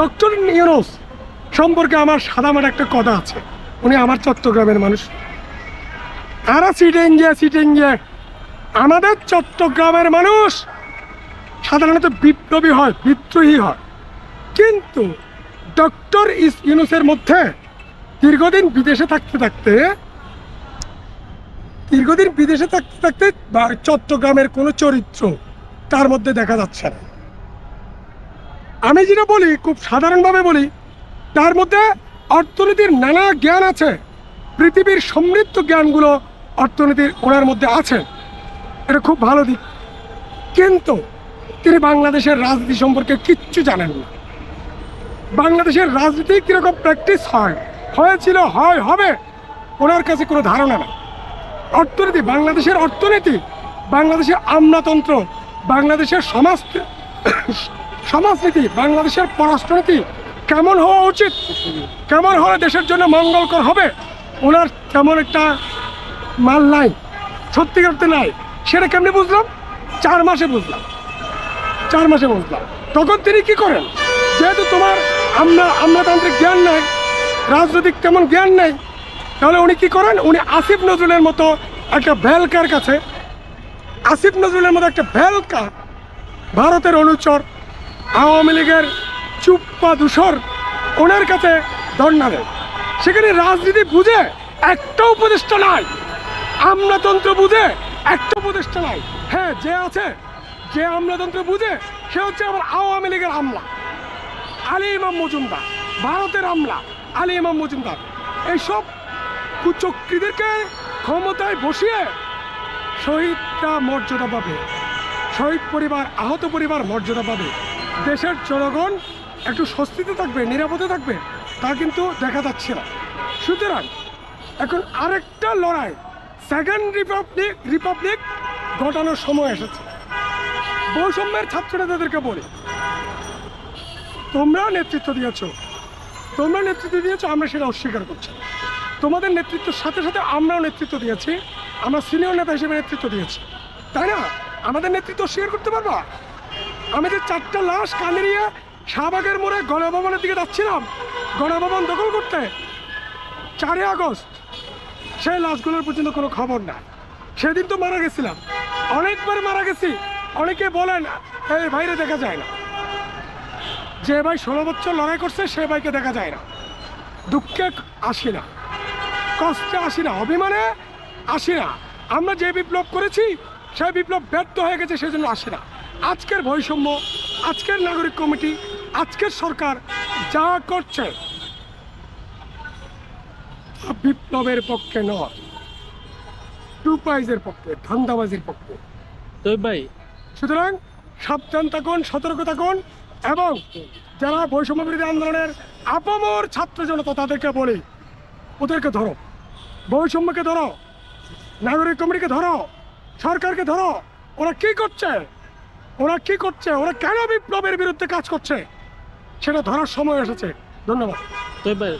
Doctor Yunus সম্পর্কে আমার সাদামাটা একটা কথা আছে। উনি আমার চট্টগ্রামের মানুষ। তারা সিটিং গিয়ে সিটিং গিয়ে আমাদের চট্টগ্রামের মানুষ সাধারণত বিপ্লবী হয়, বিদ্রোহী হয়। কিন্তু ডক্টর ইস ইউনুসের মধ্যে দীর্ঘদিন বিদেশে থাকতে থাকতে, দীর্ঘদিন বিদেশে থাকতে থাকতে চট্টগ্রামের কোনো চরিত্র তার মধ্যে দেখা যাচ্ছে না। আমি যেটা বলি, খুব সাধারণভাবে বলি, তার মধ্যে অর্থনীতির নানা জ্ঞান আছে। পৃথিবীর সমৃদ্ধ জ্ঞানগুলো অর্থনীতির ওনার মধ্যে আছে। এটা খুব ভালো দিক। কিন্তু তিনি বাংলাদেশের রাজনীতি সম্পর্কে কিচ্ছু জানেন না। বাংলাদেশের রাজনীতি কীরকম প্র্যাকটিস হয়? হয়েছিল, হয়, হবে, ওনার কাছে কোনো ধারণা নেই। অর্থনীতি, বাংলাদেশের অর্থনীতি, বাংলাদেশের আমলাতন্ত্র, বাংলাদেশের সমাজ সমাজনীতি, বাংলাদেশের পররাষ্ট্রনীতি কেমন হওয়া উচিত? কেমন হলে দেশের জন্য মঙ্গলকর হবে? ওনার তেমন একটা মাল নাই সত্যি করতে নাই। সেটা কেমনি বুঝলাম? চার মাসে বুঝলাম। চার মাসে বুঝলাম। তখন তিনি কি করেন? যেহেতু তোমার আমরা আমলাতান্ত্রিক জ্ঞান নাই, রাজনৈতিক তেমন জ্ঞান নেই, তাহলে উনি কি করেন? উনি আসিফ নজরুলের মতো একটা ভ্যালকার কাছে আসিফ নজরুলের মতো একটা ভ্যালকা ভারতের অনুচর আওয়ামী লীগের চুপ্পা দূষর ওনার কাছে ধর্ণা দেয়। সেখানে রাজনীতি বুঝে একটা উপদেষ্টা নাই। আমলাতন্ত্র বুঝে একটা উপদেষ্টা নাই। হ্যাঁ যে আছে, যে আমলাতন্ত্র বুঝে, সে হচ্ছে আমার আওয়ামী লীগের আমলা। আলী ইমাম মজুমদার, ভারতের আমলা আলী ইমাম মজুমদার। এইসব কুচক্রীদেরকে ক্ষমতায় বসিয়ে শহীদরা মর্যাদা পাবে। শহীদ পরিবার, আহত পরিবার মর্যাদা পাবে। দেশের জনগণ একটু স্বস্তিতে থাকবে, নিরাপদে থাকবে, তা কিন্তু দেখা যাচ্ছে না। সুতরাং এখন আরেকটা লড়াই সেকেন্ড রিপাবলিক রিপাবলিক ঘটানোর সময় এসেছে। বৈষম্যের ছাত্রনেতাদেরকে বলে তোমরা নেতৃত্ব দিয়েছ, তোমরা নেতৃত্ব দিয়েছ, আমরা সেটা অস্বীকার করছি। তোমাদের নেতৃত্বের সাথে সাথে আমরাও নেতৃত্ব দিয়েছি, আমরা সিনিয়র নেতা হিসেবে নেতৃত্ব দিয়েছি। তাই না? আমাদের নেতৃত্ব অস্বীকার করতে পারবা? আমি যে চারটা লাশ কানে নিয়ে শাহবাগের মোড়ে গণভবনের দিকে যাচ্ছিলাম, গণভবন দখল করতে, চারই আগস্ট, সেই লাশগুলোর পর্যন্ত কোনো খবর না সেদিন তো মারা গেছিলাম। অনেকবার মারা গেছি। অনেকে বলেন, এই বাইরে দেখা যায় না। যে ভাই ষোলো বছর লড়াই করছে, সে ভাইকে দেখা যায় না। দুঃখে আসি না। কষ্টে আসি না। অভিমানে আসি না। আমরা যে বিপ্লব করেছি, সেই বিপ্লব ব্যর্থ হয়ে গেছে, সেজন্য আসি না। আজকের বৈষম্য আজকের নাগরিক কমিটি আজকের সরকার যা করছে বিপ্লবের পক্ষে নয় টু প্রাইজের পক্ষে ধান্দাবাজির পক্ষে। তো ভাই সুতরাং সাবধান থাকুন সতর্ক থাকুন এবং যারা বৈষম্য বিরোধী আন্দোলনের আপামর ছাত্র জনতা তাদেরকে বলি ওদেরকে ধরো। বৈষম্যকে ধরো নাগরিক কমিটিকে ধরো সরকারকে ধরো ওরা কি করছে? ওরা কি করছে? ওরা কেন বিপ্লবের বিরুদ্ধে কাজ করছে? সেটা ধরার সময় এসেছে। ধন্যবাদ।